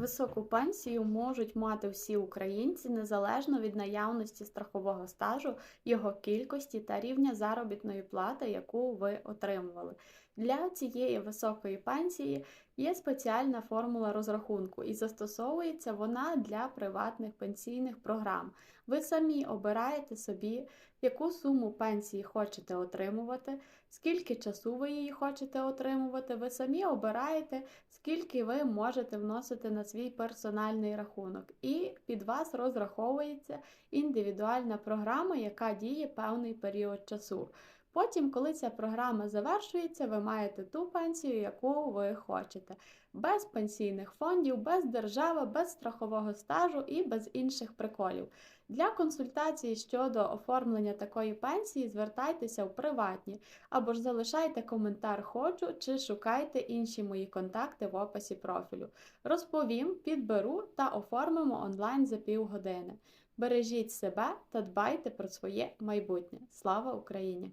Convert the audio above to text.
Високу пенсію можуть мати всі українці незалежно від наявності страхового стажу, його кількості та рівня заробітної плати, яку ви отримували. Для цієї високої пенсії є спеціальна формула розрахунку і застосовується вона для приватних пенсійних програм. Ви самі обираєте собі, яку суму пенсії хочете отримувати, скільки часу ви її хочете отримувати. Ви самі обираєте, скільки ви можете вносити на свій персональний рахунок. І під вас розраховується індивідуальна програма, яка діє певний період часу. Потім, коли ця програма завершується, ви маєте ту пенсію, яку ви хочете, без пенсійних фондів, без держави, без страхового стажу і без інших приколів. Для консультації щодо оформлення такої пенсії звертайтеся в приватні або ж залишайте коментар Хочу чи шукайте інші мої контакти в описі профілю. Розповім, підберу та оформимо онлайн за півгодини. Бережіть себе та дбайте про своє майбутнє. Слава Україні!